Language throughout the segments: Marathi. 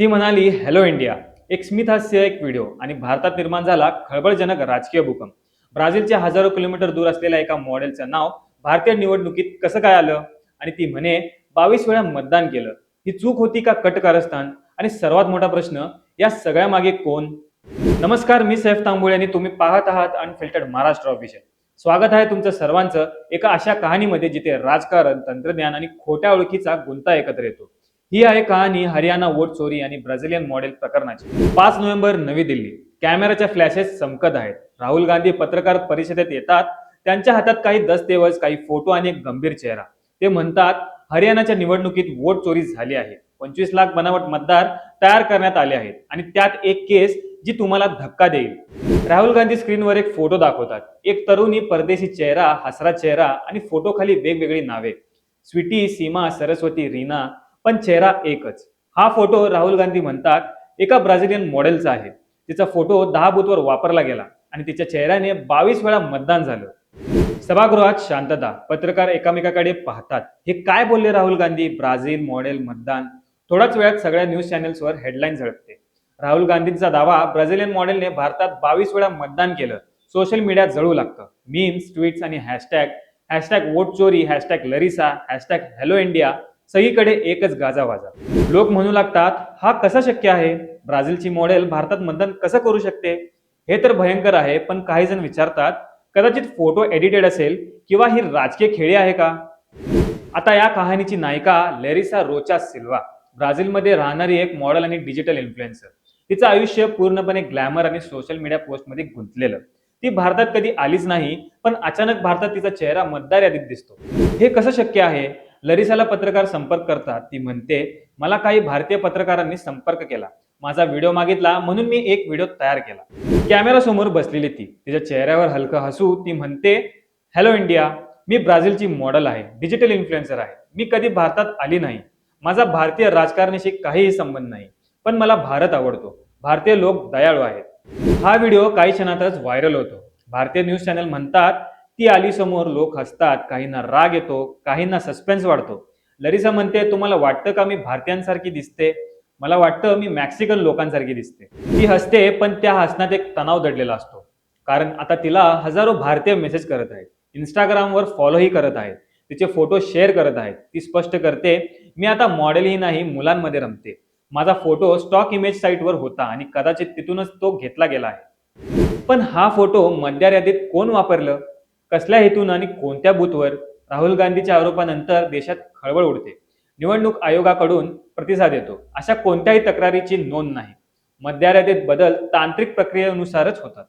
ती म्हणाली हॅलो इंडिया एक स्मितहास्य एक व्हिडिओ आणि भारतात निर्माण झाला खळबळजनक राजकीय भूकंप. ब्राझीलच्या हजारो किलोमीटर दूर असलेल्या एका मॉडेलचं नाव भारतीय निवडणुकीत कसं काय आलं? आणि ती म्हणे बावीस वेळा मतदान केलं. ही चूक होती का कट कारस्थान? आणि सर्वात मोठा प्रश्न या सगळ्या मागे कोण? नमस्कार मी सैफ तांबोळे आणि तुम्ही पाहत आहात अनफिल्टर्ड महाराष्ट्र ऑफिशियल स्वागत आहे तुमचं सर्वांचं एका अशा कहाणीमध्ये जिथे राजकारण तंत्रज्ञान आणि खोट्या ओळखीचा गुंता एकत्र येतो. ही आहे कहाणी हरियाणा वोट चोरी आणि ब्राझिलियन मॉडेल प्रकरणाची. पाच नोव्हेंबर नवी दिल्ली. कॅमेराच्या फ्लॅशेस चमकत आहेत. राहुल गांधी पत्रकार परिषदेत येतात. त्यांच्या हातात काही दस्तऐवज काही फोटो आणि एक गंभीर चेहरा. ते म्हणतात हरियाणाच्या निवडणुकीत वोट चोरी झाली आहे. पंचवीस लाख बनावट मतदार तयार करण्यात आले आहेत आणि त्यात एक केस जी तुम्हाला धक्का देईल. राहुल गांधी स्क्रीनवर एक फोटो दाखवतात. एक तरुणी परदेशी चेहरा हसरा चेहरा आणि फोटो खाली वेगवेगळी नावे. स्वीटी सीमा सरस्वती रीना पण चेहरा एकच. हा फोटो राहुल गांधी म्हणतात एका ब्राझिलियन मॉडेलचा आहे. तिचा फोटो दहा बूथवर वापरला गेला आणि तिच्या चेहऱ्याने बावीस वेळा मतदान झालं. सभागृहात शांतता पत्रकार एकामेकाकडे पाहतात. हे काय बोलले राहुल गांधी? ब्राझील मॉडेल मतदान. थोड्याच वेळात सगळ्या न्यूज चॅनेल्सवर हेडलाईन झळकते. राहुल गांधींचा दावा ब्राझिलियन मॉडेलने भारतात बावीस वेळा मतदान केलं. सोशल मीडियात जळू लागतं. मीम्स ट्विट्स आणि हॅशटॅग हॅशटॅग वोट चोरी hashtag Larissa hashtag hello India सगळीकडे एकच गाजावाजा लोक म्हणू लागतात हा कसा शक्य आहे? ब्राझीलची मॉडेल भारतात मतदान कसं करू शकते? हे तर भयंकर आहे पण काही जण विचारतात कदाचित फोटो एडिटेड असेल किंवा ही राजकीय खेळी आहे का? आता या कहाणीची नायिका लेरिसा रोचा सिल्वा ब्राझीलमध्ये राहणारी एक मॉडेल आणि डिजिटल इन्फ्लुएन्सर तिचं आयुष्य पूर्णपणे ग्लॅमर आणि सोशल मीडिया पोस्टमध्ये गुंतलेलं. ती भारतात कधी आलीच नाही पण अचानक भारतात तिचा चेहरा मतदार यादीत दिसतो. हे कसं शक्य आहे? लरिसाला पत्रकार संपर्क करतात ती म्हणते मला काही भारतीय पत्रकारांनी संपर्क केला. माझा व्हिडिओ मागितला म्हणून मी एक व्हिडिओ तयार केला. कॅमेरा समोर बसलेली ती. तिच्या चेहऱ्यावर हलकं हसू ती म्हणते हॅलो इंडिया मी ब्राझीलची मॉडेल आहे डिजिटल इन्फ्लुएन्सर आहे. मी कधी भारतात आली नाही. माझा भारतीय राजकारणाशी काहीही संबंध नाही पण मला भारत आवडतो. भारतीय लोक दयाळू आहेत. हा व्हिडिओ काही क्षणातच व्हायरल होतो. भारतीय न्यूज चॅनल म्हणतात ती आली समोर लोक हसतात काहींना राग येतो काहींना सस्पेन्स वाढतो. लरिसा म्हणते तुम्हाला वाटतं का मी भारतीयांसारखी दिसते? मला वाटतं मी मॅक्सिकन लोकांसारखी दिसते. ती हसते पण त्या हसण्यात एक तणाव दडलेला असतो. कारण आता तिला हजारो भारतीय मेसेज करत आहेत. इंस्टाग्रामवर फॉलोही करत आहेत. तिचे फोटो शेअर करत आहेत. ती स्पष्ट करते मी आता मॉडेलही नाही मुलांमध्ये रमते. माझा फोटो स्टॉक इमेज साईटवर होता आणि कदाचित तिथूनच तो घेतला गेला आहे. पण हा फोटो मतदार कोण वापरलं? कसल्या हेतून आणि कोणत्या बूथवर राहुल गांधीच्या आरोपानंतर देशात खळबळ उडते? निवडणूक आयोगाकडून प्रतिसाद येतो. अशा कोणत्याही तक्रारीची नोंद नाही. मतदार बदल तांत्रिक प्रक्रियेनुसारच होतात.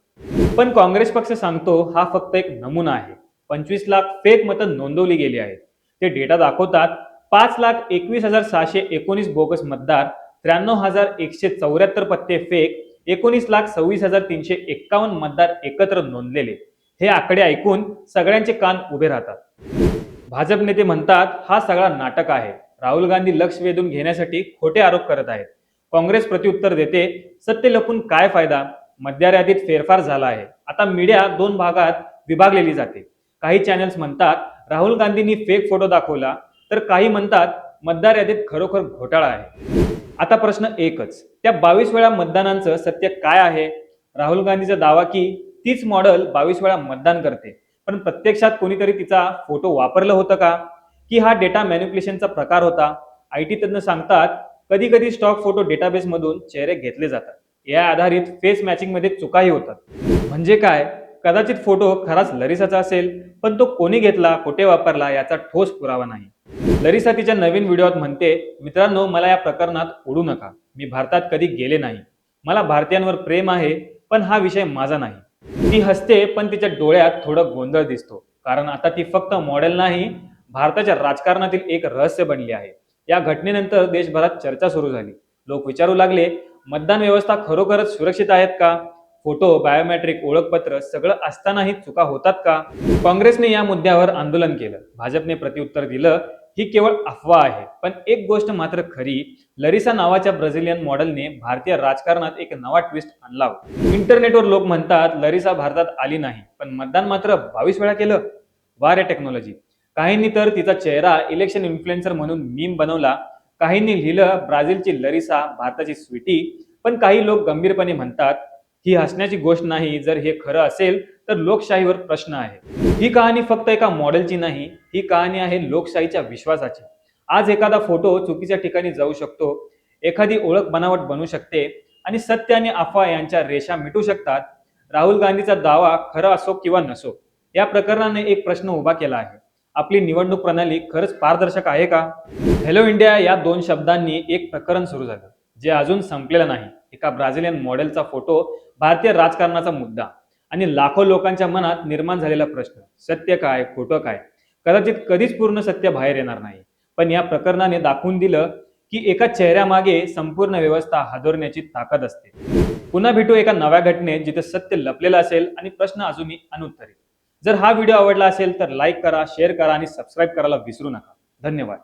पण काँग्रेस पक्ष सांगतो हा फक्त एक नमुना आहे. पंचवीस लाख फेक मतं नोंदवली गेली आहेत. ते डेटा दाखवतात पाच लाख एकवीस हजार सहाशे एकोणीस बोगस मतदार त्र्याण्णव हजार एकशे चौऱ्याहत्तर पत्ते फेक एकोणीस लाख सव्वीस हजार तीनशे एक्कावन्न मतदार एकत्र नोंदलेले. हे आकडे ऐकून सगळ्यांचे कान उभे राहतात. भाजप नेते म्हणतात हा सगळा नाटक आहे. राहुल गांधी लक्ष वेधून घेण्यासाठी खोटे आरोप करत आहेत. काँग्रेस प्रत्युत्तर देते सत्य लपून काय फायदा? मतदार यादीत फेरफार झाला आहे. आता मीडिया दोन भागात विभागलेली जाते. काही चॅनल्स म्हणतात राहुल गांधींनी फेक फोटो दाखवला तर काही म्हणतात मतदार यादीत खरोखर घोटाळा आहे. आता प्रश्न एकच त्या बावीस वेळा मतदानांचं सत्य काय आहे? राहुल गांधीचा दावा की तीच मॉडेल बावीस वेळा मतदान करते. पण प्रत्यक्षात कोणीतरी तिचा फोटो वापरलं होतं का? की हा डेटा मॅन्युप्युलेशनचा प्रकार होता? आय टी तज्ज्ञ सांगतात कधी कधी स्टॉक फोटो डेटाबेसमधून चेहरे घेतले जातात. या आधारित फेस मॅचिंगमध्ये चुकाही होतात. म्हणजे काय? कदाचित फोटो खराच लरिसाचा असेल पण तो कोणी घेतला कुठे वापरला याचा ठोस पुरावा नाही. लरिसा तिच्या नवीन व्हिडिओत म्हणते मित्रांनो मला या प्रकरणात ओढू नका. मी भारतात कधी गेले नाही. मला भारतीयांवर प्रेम आहे पण हा विषय माझा नाही. ती हसते पण तिच्या डोळ्यात थोडं गोंधळ दिसतो. कारण आता ती फक्त मॉडेल नाही भारताच्या राजकारणातील एक रहस्य बनली आहे. या घटनेनंतर देशभरात चर्चा सुरू झाली. लोक विचारू लागले मतदान व्यवस्था खरोखरच सुरक्षित आहेत का? फोटो बायोमेट्रिक ओळखपत्र सगळं असतानाही चुका होतात का? काँग्रेसने या मुद्द्यावर आंदोलन केलं. भाजपने प्रत्युत्तर दिलं ही केवळ अफवा आहे. पण एक गोष्ट मात्र खरी लरिसा नावाच्या ब्राझिलियन मॉडेलने भारतीय राजकारणात एक नवा ट्विस्ट आणला होता. इंटरनेटवर लोक म्हणतात लरिसा भारतात आली नाही पण मतदान मात्र बावीस वेळा केलं. वारे टेक्नॉलॉजी काहींनी तर तिचा चेहरा इलेक्शन इन्फ्लुएन्सर म्हणून मीम बनवला. काहींनी लिहिलं ब्राझीलची लरिसा भारताची स्वीटी. पण काही लोक गंभीरपणे म्हणतात ही हसण्याची गोष्ट नाही. जर हे खरं असेल तर लोकशाहीवर प्रश्न आहे. ही कहाणी फक्त एका मॉडेलची नाही ही कहाणी आहे लोकशाहीच्या विश्वासाची. आज एखादा फोटो चुकीच्या ठिकाणी जाऊ शकतो एखादी ओळख बनावट बनू शकते आणि सत्य आणि अफवा यांच्या रेषा मिटू शकतात. राहुल गांधीचा दावा खरा असो किंवा नसो या प्रकरणाने एक प्रश्न उभा केला आहे. आपली निवडणूक प्रणाली खरंच पारदर्शक आहे का? हॅलो इंडिया या दोन शब्दांनी एक प्रकरण सुरू झालं जे अजून संपलेलं नाही. एका ब्राझिलियन मॉडेलचा फोटो भारतीय राजकारणाचा मुद्दा आणि लाखो लोकांच्या मनात निर्माण झालेला प्रश्न सत्य काय खोटं काय? कदाचित कधीच पूर्ण सत्य बाहेर येणार नाही. पण या प्रकरणाने दाखवून दिलं की एका चेहऱ्यामागे संपूर्ण व्यवस्था हादरण्याची ताकद असते. पुन्हा भेटू एका नव्या घटनेत जिथे सत्य लपलेलं असेल आणि प्रश्न अजूनही अनुत्तरित. जर हा व्हिडिओ आवडला असेल तर लाईक करा शेअर करा आणि सबस्क्राईब करायला विसरू नका. धन्यवाद.